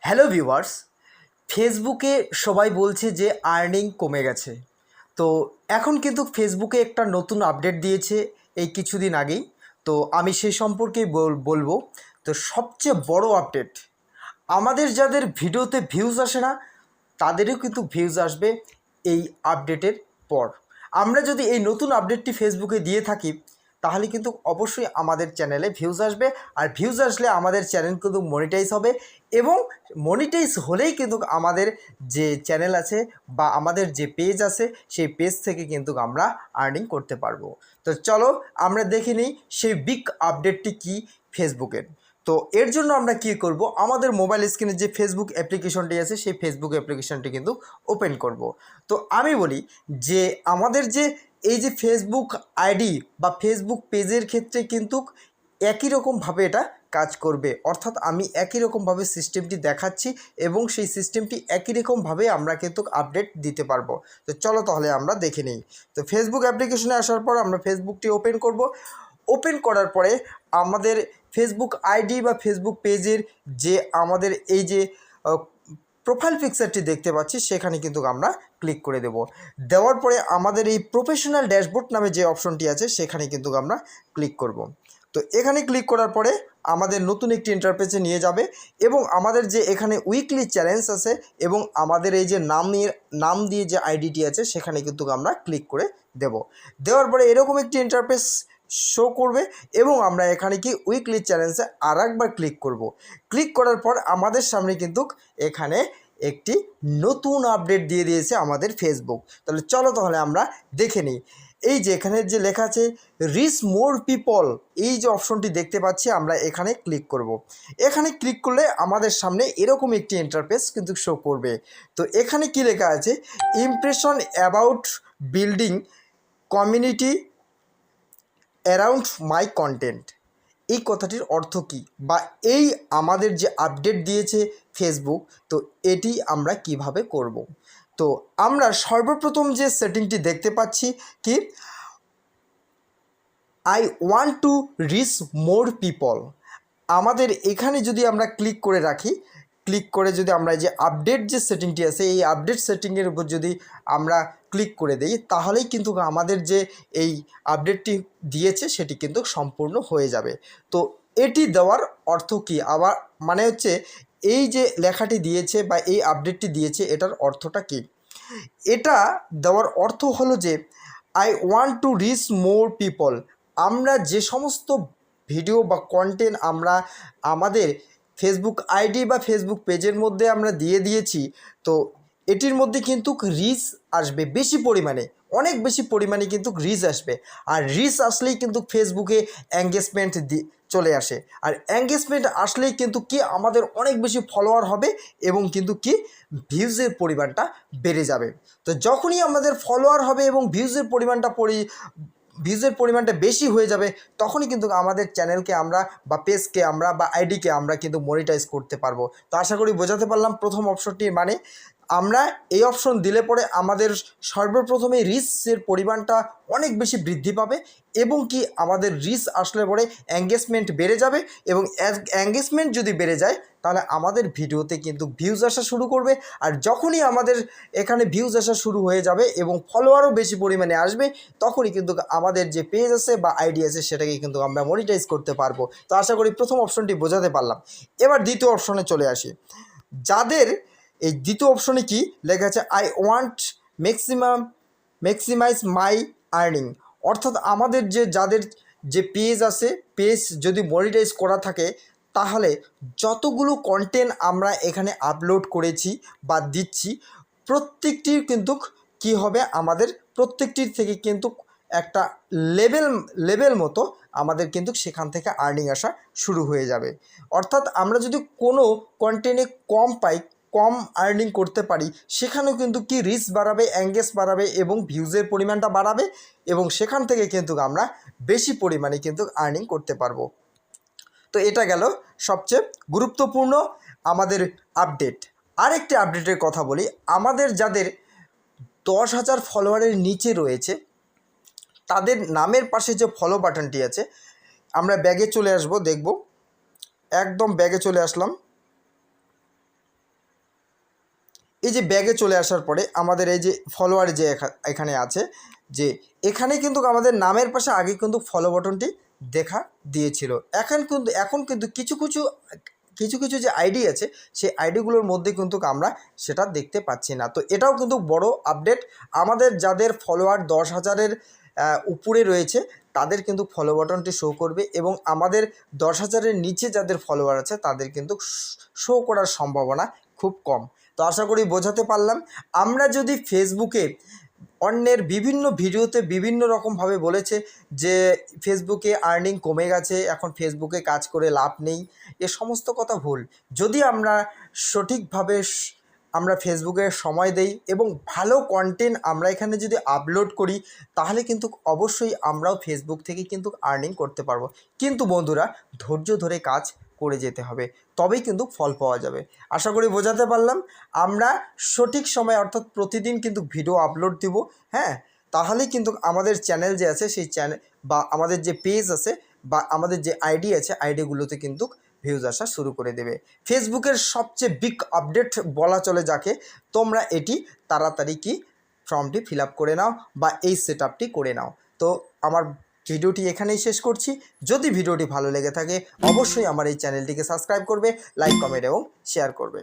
Hello viewers ফেসবুকে সবাই বলছে যে আর্নিং কমে গেছে। তো এখন কিন্তু ফেসবুকে একটা নতুন আপডেট দিয়েছে এই কিছুদিন আগেই। তো আমি সেই সম্পর্কেই বল- বলব। তো সবচেয়ে বড় আপডেট আমাদের যাদের ভিডিওতে ভিউজ আসে না, তাদেরও কিন্তু ভিউজ আসবে এই আপডেটের পর। আমরা যদি এই নতুন আপডেটটি ফেসবুকে দিয়ে থাকি তাহলে কিন্তু অবশ্যই আমাদের চ্যানেলে ভিউজ আসবে। আর ভিউজ আসলে আমাদের চ্যানেল কিন্তু মনিটাইজ হবে এবং মনিটাইজ হলেই কিন্তু আমাদের যে চ্যানেল আছে বা আমাদের যে পেজ আছে, সেই পেজ থেকে কিন্তু আমরা আর্নিং করতে পারব। তো চলো আমরা দেখে নিই সেই বিগ আপডেটটি কি ফেসবুকের তো এর জন্য আমরা কি করব? আমাদের মোবাইল স্ক্রিনে যে ফেসবুক অ্যাপ্লিকেশনটি আছে, সেই ফেসবুক অ্যাপ্লিকেশনটি কিন্তু ওপেন করব। তো আমি বলি যে, আমাদের যে এই যে ফেসবুক আইডি বা ফেসবুক পেজের ক্ষেত্রে কিন্তু একই রকমভাবে এটা কাজ করবে। অর্থাৎ আমি একই রকমভাবে সিস্টেমটি দেখাচ্ছি এবং সেই সিস্টেমটি একই রকমভাবে আমরা কিন্তু আপডেট দিতে পারব। তো চলো তাহলে আমরা দেখে নিই। তো ফেসবুক অ্যাপ্লিকেশনে আসার পর আমরা ফেসবুকটি ওপেন করব। ওপেন করার পরে আমাদের ফেসবুক আইডি বা ফেসবুক পেজের যে আমাদের এই যে প্রোফাইল পিকচারটি দেখতে পাচ্ছি, সেখানে কিন্তু আমরা ক্লিক করে দেব। দেওয়ার পরে আমাদের এই প্রফেশনাল ড্যাশবোর্ড নামে যে অপশনটি আছে, সেখানে কিন্তু আমরা ক্লিক করব। তো এখানে ক্লিক করার পরে আমাদের নতুন একটি ইন্টারপেজে নিয়ে যাবে এবং আমাদের যে এখানে উইকলি চ্যালেঞ্জ আছে এবং আমাদের এই যে নামের, নাম দিয়ে যে আইডিটি আছে, সেখানে কিন্তু আমরা ক্লিক করে দেব। দেওয়ার পরে এরকম একটি ইন্টারপেস শো করবে এবং আমরা এখানে কি উইকলি চ্যালেঞ্জে আর একবার ক্লিক করব। ক্লিক করার পর আমাদের সামনে কিন্তু এখানে একটি নতুন আপডেট দিয়ে দিয়েছে আমাদের ফেসবুক তাহলে চলো তাহলে আমরা দেখে নিই। এই যে এখানে যে লেখা আছে রিচ মোর পিপল এই যে অপশনটি দেখতে পাচ্ছি, আমরা এখানে ক্লিক করব। এখানে ক্লিক করলে আমাদের সামনে এরকম একটি ইন্টারফেস কিন্তু শো করবে। তো এখানে কি লেখা আছে impression about building community around my content এই কথাটির অর্থ কী? বা এই আমাদের যে আপডেট দিয়েছে ফেসবুক তো এটি আমরা কীভাবে করব। তো আমরা সর্বপ্রথম যে সেটিংটি দেখতে পাচ্ছি কি? I want to reach more people আমাদের এখানে যদি আমরা ক্লিক করে রাখি ক্লিক করে যদি আমরা যে আপডেট যে সেটিংটি আছে, এই আপডেট সেটিংয়ের উপর যদি আমরা ক্লিক করে দিই, তাহলেই কিন্তু আমাদের যে এই আপডেটটি দিয়েছে, সেটি কিন্তু সম্পূর্ণ হয়ে যাবে। তো এটি দেওয়ার অর্থ কী? আবার মানে হচ্ছে এই যে লেখাটি দিয়েছে বা এই আপডেটটি দিয়েছে, এটার অর্থটা কী? এটা দেওয়ার অর্থ হলো যে I want to reach more people আমরা যে সমস্ত ভিডিও বা কন্টেন্ট আমরা আমাদের ফেসবুক আইডি বা ফেসবুক পেজের মধ্যে আমরা দিয়ে দিয়েছি। তো এটির মধ্যে কিন্তু রিচ আসবে বেশি পরিমাণে, অনেক বেশি পরিমাণে কিন্তু রিচ আসবে। আর রিচ আসলেই কিন্তু ফেসবুকে এঙ্গেজমেন্ট চলে আসে। আর এঙ্গেজমেন্ট আসলেই কিন্তু কি আমাদের অনেক বেশি ফলোয়ার হবে এবং কিন্তু কি ভিউজের পরিমাণটা বেড়ে যাবে। তো যখনই আমাদের ফলোয়ার হবে এবং ভিউজের পরিমাণটা পরি ভিউজের পরিমাণটা বেশি হয়ে যাবে, তখনই কিন্তু আমাদের চ্যানেলকে আমরা বা পেজকে আমরা বা আইডিকে আমরা কিন্তু মনিটাইজ করতে পারব। তো আশা করি বোঝাতে পারলাম প্রথম অপশনটির মানে আমরা এই অপশন দিলে পরে আমাদের সর্বপ্রথমে রিচের পরিমাণটা অনেক বেশি বৃদ্ধি পাবে এবং কি আমাদের রিচ আসলে পরে এঙ্গেজমেন্ট বেড়ে যাবে এবং এঙ্গেজমেন্ট যদি বেড়ে যায়, তাহলে আমাদের ভিডিওতে কিন্তু ভিউজ আসা শুরু করবে। আর যখনই আমাদের এখানে ভিউজ আসা শুরু হয়ে যাবে এবং ফলোয়ারও বেশি পরিমাণে আসবে, তখনই কিন্তু আমাদের যে পেজ আছে বা আইডি আছে, সেটাকে কিন্তু আমরা মনিটাইজ করতে পারব। তো আশা করি প্রথম অপশনটি বোঝাতে পারলাম। এবার দ্বিতীয় অপশনে চলে আসি। যাদের এই দ্বিতীয় অপশনে কি? লেখা আছে I want maximum maximize my earning অর্থাৎ আমাদের যে, যাদের যে পেজ আছে পেজ যদি মনিটাইজ করা থাকে, তাহলে যতগুলো কন্টেন্ট আমরা এখানে আপলোড করেছি বা দিচ্ছি, প্রত্যেকটির কিন্তু কি হবে? আমাদের প্রত্যেকটির থেকে কিন্তু একটা লেভেল লেভেল মতো আমাদের কিন্তু সেখান থেকে আর্নিং আসা শুরু হয়ে যাবে। অর্থাৎ আমরা যদি কোনো কন্টেন্টে কম পাই কম আর্নিং করতে পারি, সেখানেও কিন্তু কি রিচ বাড়াবে অ্যাঙ্গেজ বাড়াবে এবং ভিউজের পরিমাণটা বাড়াবে এবং সেখান থেকে কিন্তু আমরা বেশি পরিমাণে কিন্তু আর্নিং করতে পারব। তো এটা গেল সবচেয়ে গুরুত্বপূর্ণ আমাদের আপডেট আরেকটি আপডেটের কথা বলি, আমাদের যাদের দশ হাজার ফলোয়ারের নিচে রয়েছে, তাদের নামের পাশে যে ফলো বাটনটি আছে, আমরা ব্যাগে চলে আসব, দেখব। একদম ব্যাগে চলে আসলাম। এই যে ব্যাগে চলে আসার পরে আমাদের এই যে ফলোয়ার যে এখানে আছে, যে এখানে কিন্তু আমাদের নামের পাশে আগে কিন্তু ফলো বাটনটি দেখা দিয়েছিল। এখন কিন্তু এখন কিন্তু কিছু কিছু কিছু কিছু যে আইডি আছে, সেই আইডিগুলোর মধ্যে কিন্তু আমরা সেটা দেখতে পাচ্ছি না। তো এটাও কিন্তু বড় আপডেট আমাদের যাদের ফলোয়ার দশ হাজারের উপরে রয়েছে, তাদের কিন্তু ফলো বাটনটি শো করবে এবং আমাদের দশ হাজারের নিচে যাদের ফলোয়ার আছে, তাদের কিন্তু শো করার সম্ভাবনা খুব কম। তো আশা করি বোঝাতে পারলাম। আমরা যদি ফেসবুকে অন্যের বিভিন্ন ভিডিওতে বিভিন্ন রকমভাবে বলেছে যে, ফেসবুকে আর্নিং কমে গেছে, এখন ফেসবুকে কাজ করে লাভ নেই, এ সমস্ত কথা ভুল। যদি আমরা সঠিকভাবে আমরা ফেসবুকে সময় দেই এবং ভালো কন্টেন্ট আমরা এখানে যদি আপলোড করি, তাহলে কিন্তু অবশ্যই আমরাও ফেসবুক থেকে কিন্তু আর্নিং করতে পারব। কিন্তু বন্ধুরা, ধৈর্য ধরে কাজ করে যেতে হবে, তবেই কিন্তু ফল পাওয়া যাবে। আশা করি বোঝাতে পারলাম। আমরা সঠিক সময় অর্থাৎ প্রতিদিন কিন্তু ভিডিও আপলোড দিব হ্যাঁ? তাহলেই কিন্তু আমাদের চ্যানেল যে আছে সেই চ্যানেল বা আমাদের যে পেজ আছে বা আমাদের যে আইডি আছে আইডিগুলোতে কিন্তু ভিউজ আসা শুরু করে দেবে। ফেসবুকের সবচেয়ে বিগ আপডেট বলা চলে যাকে, তোমরা এটি তাড়াতাড়ি কি ফর্মটি ফিল করে নাও বা এই সেট করে নাও। তো আমার ভিডিওটি এখানেই শেষ করছি। যদি ভিডিওটি ভালো লেগে থাকে, অবশ্যই আমার এই চ্যানেলটিকে সাবস্ক্রাইব করবে, লাইক, কমেন্ট এবং শেয়ার করবে।